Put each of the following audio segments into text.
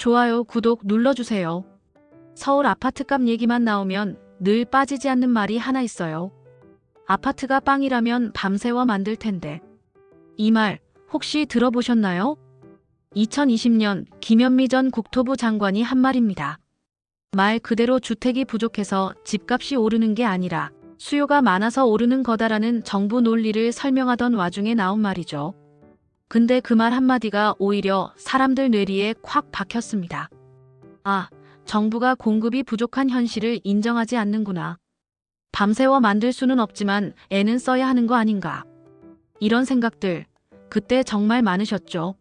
좋아요, 구독 눌러주세요. 서울 아파트값 얘기만 나오면 늘 빠지지 않는 말이 하나 있어요. 아파트가 빵이라면 밤새워 만들 텐데. 이 말 혹시 들어보셨나요? 2020년 김현미 전 국토부 장관이 한 말입니다. 말 그대로 주택이 부족해서 집값이 오르는 게 아니라 수요가 많아서 오르는 거다라는 정부 논리를 설명하던 와중에 나온 말이죠. 근데 그 말 한마디가 오히려 사람들 뇌리에 콱 박혔습니다. 아, 정부가 공급이 부족한 현실을 인정하지 않는구나. 밤새워 만들 수는 없지만 애는 써야 하는 거 아닌가. 이런 생각들, 그때 정말 많으셨죠.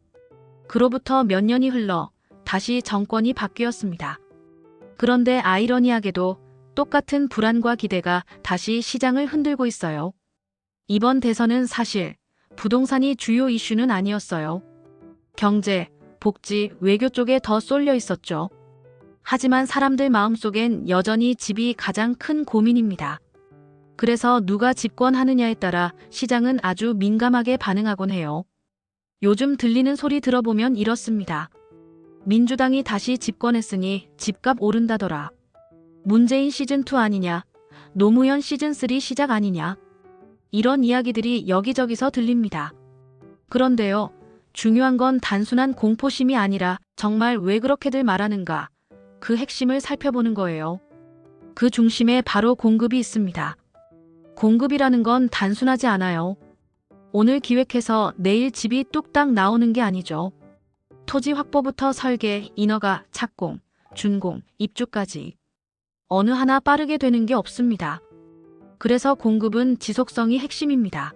그로부터 몇 년이 흘러 다시 정권이 바뀌었습니다. 그런데 아이러니하게도 똑같은 불안과 기대가 다시 시장을 흔들고 있어요. 이번 대선은 사실 부동산이 주요 이슈는 아니었어요. 경제, 복지, 외교 쪽에 더 쏠려 있었죠. 하지만 사람들 마음속엔 여전히 집이 가장 큰 고민입니다. 그래서 누가 집권하느냐에 따라 시장은 아주 민감하게 반응하곤 해요. 요즘 들리는 소리 들어보면 이렇습니다. 민주당이 다시 집권했으니 집값 오른다더라. 문재인 시즌2 아니냐. 노무현 시즌3 시작 아니냐. 이런 이야기들이 여기저기서 들립니다. 그런데요. 중요한 건 단순한 공포심이 아니라 정말 왜 그렇게들 말하는가. 그 핵심을 살펴보는 거예요. 그 중심에 바로 공급이 있습니다. 공급이라는 건 단순하지 않아요. 오늘 기획해서 내일 집이 뚝딱 나오는 게 아니죠. 토지 확보부터 설계, 인허가, 착공, 준공, 입주까지. 어느 하나 빠르게 되는 게 없습니다. 그래서 공급은 지속성이 핵심입니다.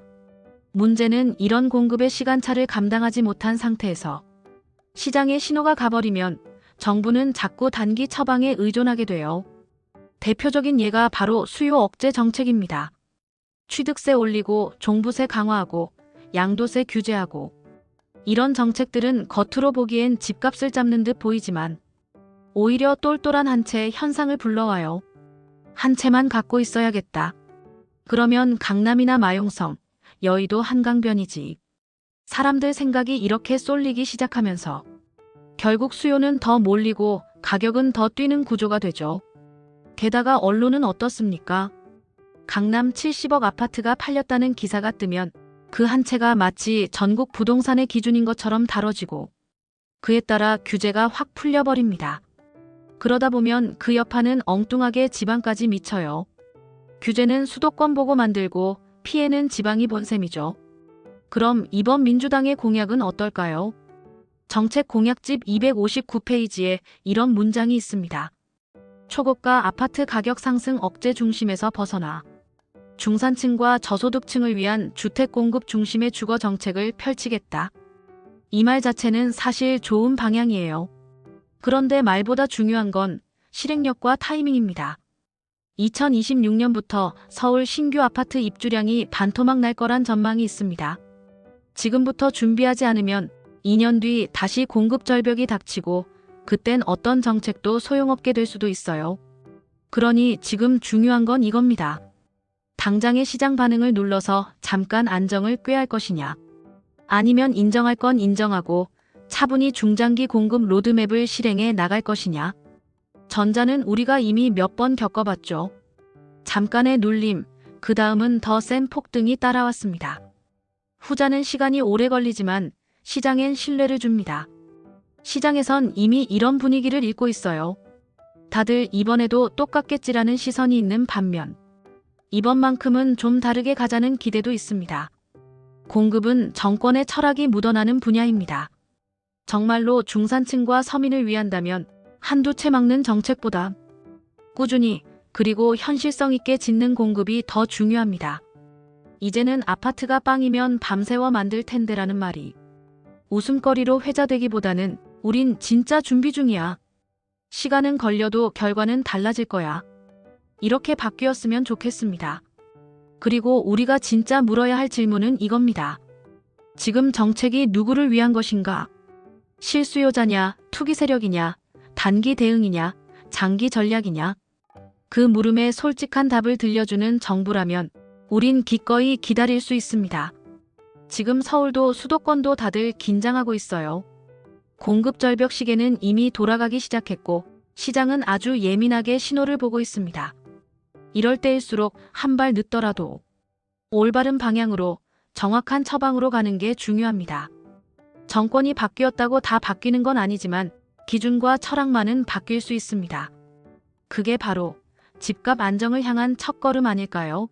문제는 이런 공급의 시간차를 감당하지 못한 상태에서 시장에 신호가 가버리면 정부는 자꾸 단기 처방에 의존하게 돼요. 대표적인 예가 바로 수요 억제 정책입니다. 취득세 올리고 종부세 강화하고 양도세 규제하고 이런 정책들은 겉으로 보기엔 집값을 잡는 듯 보이지만 오히려 똘똘한 한 채 현상을 불러와요. 한 채만 갖고 있어야겠다. 그러면 강남이나 마용성, 여의도 한강변이지. 사람들 생각이 이렇게 쏠리기 시작하면서 결국 수요는 더 몰리고 가격은 더 뛰는 구조가 되죠. 게다가 언론은 어떻습니까? 강남 70억 아파트가 팔렸다는 기사가 뜨면 그 한 채가 마치 전국 부동산의 기준인 것처럼 다뤄지고 그에 따라 규제가 확 풀려버립니다. 그러다 보면 그 여파는 엉뚱하게 지방까지 미쳐요. 규제는 수도권 보고 만들고 피해는 지방이 본 셈이죠. 그럼 이번 민주당의 공약은 어떨까요? 정책 공약집 259페이지에 이런 문장이 있습니다. 초고가 아파트 가격 상승 억제 중심에서 벗어나 중산층과 저소득층을 위한 주택 공급 중심의 주거 정책을 펼치겠다. 이 말 자체는 사실 좋은 방향이에요. 그런데 말보다 중요한 건 실행력과 타이밍입니다. 2026년부터 서울 신규 아파트 입주량이 반토막 날 거란 전망이 있습니다. 지금부터 준비하지 않으면 2년 뒤 다시 공급 절벽이 닥치고 그땐 어떤 정책도 소용없게 될 수도 있어요. 그러니 지금 중요한 건 이겁니다. 당장의 시장 반응을 눌러서 잠깐 안정을 꾀할 것이냐. 아니면 인정할 건 인정하고 차분히 중장기 공급 로드맵을 실행해 나갈 것이냐. 전자는 우리가 이미 몇 번 겪어봤죠. 잠깐의 눌림, 그 다음은 더 센 폭등이 따라왔습니다. 후자는 시간이 오래 걸리지만 시장엔 신뢰를 줍니다. 시장에선 이미 이런 분위기를 읽고 있어요. 다들 이번에도 똑같겠지라는 시선이 있는 반면 이번만큼은 좀 다르게 가자는 기대도 있습니다. 공급은 정권의 철학이 묻어나는 분야입니다. 정말로 중산층과 서민을 위한다면 한두 채 막는 정책보다 꾸준히 그리고 현실성 있게 짓는 공급이 더 중요합니다. 이제는 아파트가 빵이면 밤새워 만들 텐데라는 말이 웃음거리로 회자되기보다는 우린 진짜 준비 중이야. 시간은 걸려도 결과는 달라질 거야. 이렇게 바뀌었으면 좋겠습니다. 그리고 우리가 진짜 물어야 할 질문은 이겁니다. 지금 정책이 누구를 위한 것인가? 실수요자냐, 투기 세력이냐, 단기 대응이냐, 장기 전략이냐? 그 물음에 솔직한 답을 들려주는 정부라면 우린 기꺼이 기다릴 수 있습니다. 지금 서울도 수도권도 다들 긴장하고 있어요. 공급 절벽 시계는 이미 돌아가기 시작했고 시장은 아주 예민하게 신호를 보고 있습니다. 이럴 때일수록 한 발 늦더라도 올바른 방향으로 정확한 처방으로 가는 게 중요합니다. 정권이 바뀌었다고 다 바뀌는 건 아니지만 기준과 철학만은 바뀔 수 있습니다. 그게 바로 집값 안정을 향한 첫걸음 아닐까요?